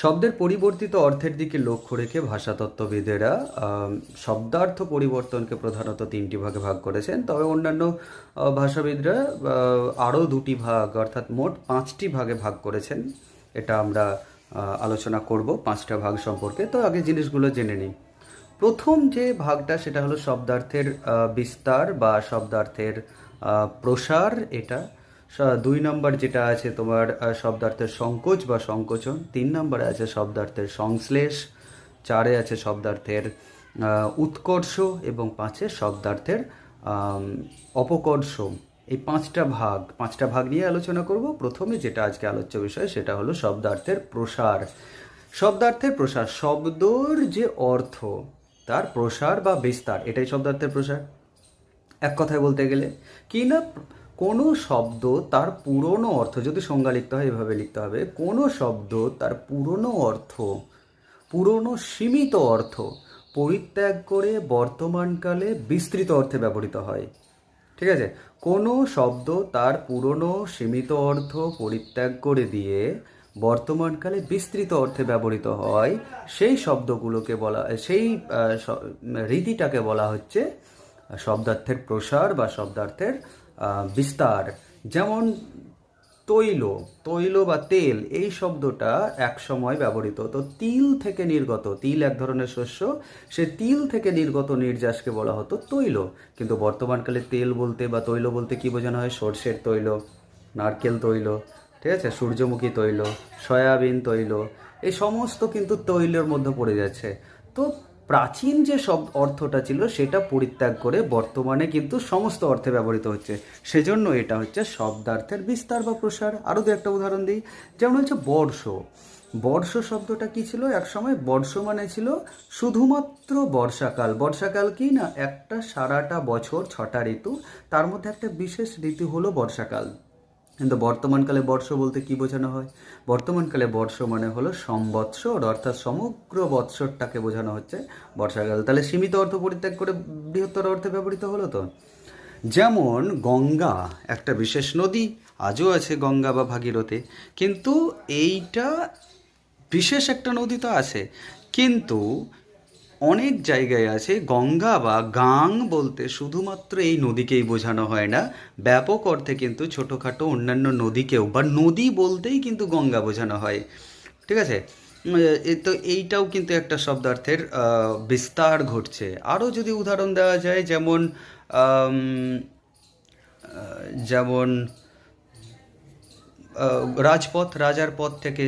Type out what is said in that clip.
শব্দের পরিবর্তিত অর্থের দিকে লক্ষ্য রেখে ভাষাতত্ত্ববিদেরা শব্দার্থ পরিবর্তনকে প্রধানত তিনটি ভাগে ভাগ করেছেন। তবে অন্যান্য ভাষাবিদরা আরও দুটি ভাগ, অর্থাৎ মোট পাঁচটি ভাগে ভাগ করেছেন। এটা আমরা আলোচনা করব পাঁচটা ভাগ সম্পর্কে। তো আগে জিনিসগুলো জেনে নিই। প্রথম যে ভাগটা, সেটা হলো শব্দার্থের বিস্তার বা শব্দার্থের প্রসার, এটা দুই নম্বর যেটা আছে তোমার শব্দার্থের সংকোচ বা সংকোচন। তিন নম্বরে আছে শব্দার্থের সংশ্লেষ। চারে আছে শব্দার্থের উৎকর্ষ এবং পাঁচে শব্দার্থের অপকর্ষ। এই পাঁচটা ভাগ পাঁচটা ভাগ নিয়ে আলোচনা করব। প্রথমে যেটা আজকে আলোচ্য বিষয়, সেটা হলো শব্দার্থের প্রসার। শব্দার্থের প্রসার, শব্দর যে অর্থ, তার প্রসার বা বিস্তার, এটাই শব্দার্থের প্রসার। এক কথায় বলতে গেলে, কি না কোনো শব্দ তার পুরনো অর্থ, যদি সংজ্ঞা লিখতে হয়, এভাবে লিখতে হবে, কোনো শব্দ তার পুরনো অর্থ, পুরনো সীমিত অর্থ পরিত্যাগ করে বর্তমানকালে বিস্তৃত অর্থে ব্যবহৃত হয়। ঠিক আছে? কোনো শব্দ তার পুরনো সীমিত অর্থ পরিত্যাগ করে দিয়ে বর্তমানকালে বিস্তৃত অর্থে ব্যবহৃত হয়, সেই শব্দগুলোকে বলা, সেই রীতিটাকে বলা হচ্ছে শব্দার্থের প্রসার বা শব্দার্থের বিস্তার। যেমন তৈল তৈল বা তেল, এই শব্দটা এক সময় ব্যবহৃত। তো তিল থেকে নির্গত, তিল এক ধরনের শস্য, সে তিল থেকে নির্গত নির্যাসকে বলা হতো তৈল। কিন্তু বর্তমানকালে তেল বলতে বা তৈল বলতে কি বোঝানো হয়? সর্ষের তৈল, নারকেল তৈল, ঠিক আছে? সূর্যমুখী তৈল, সয়াবিন তৈল, এই সমস্ত কিন্তু তৈলের মধ্যে পড়ে যাচ্ছে। তো প্রাচীন যে সব অর্থটা ছিল, সেটা পরিত্যাগ করে বর্তমানে কিন্তু সমস্ত অর্থে ব্যবহৃত হচ্ছে। সেজন্য এটা হচ্ছে শব্দার্থের বিস্তার বা প্রসার। আরও দু একটা উদাহরণ দিই। যেমন হচ্ছে বর্ষ। বর্ষ শব্দটা কি ছিল? একসময় বর্ষ মানে ছিল শুধুমাত্র বর্ষাকাল। বর্ষাকাল কি না? একটা সারাটা বছর, ছটা ঋতু। তার মধ্যে একটা বিশেষ ঋতু হলো বর্ষাকাল। কিন্তু বর্তমানকালে বর্ষ বলতে কি বোঝানো হয়? বর্তমানকালে বর্ষ মানে হলো সম্বৎসর, অর্থাৎ সমগ্র বৎসরটাকে বোঝানো হচ্ছে বর্ষাকাল। তাহলে সীমিত অর্থ পরিত্যাগ করে বৃহত্তর অর্থে ব্যবহৃত হলো তো? যেমন গঙ্গা, একটা বিশেষ নদী, আজও আছে গঙ্গা বা ভাগীরথী। কিন্তু এইটা বিশেষ একটা নদী তো আছে। কিন্তু অনেক জায়গায় আছে গঙ্গা বা গাং বলতে শুধুমাত্র এই নদীকেই বোঝানো হয় না। ব্যাপক অর্থে কিন্তু ছোটোখাটো অন্যান্য নদীকেও বা নদী বলতেই কিন্তু গঙ্গা বোঝানো হয়। ঠিক আছে? তো এইটাও কিন্তু একটা শব্দার্থের বিস্তার ঘটছে। আরও যদি উদাহরণ দেওয়া যায়, যেমন যেমন রাজপথ, রাজার পথ থেকে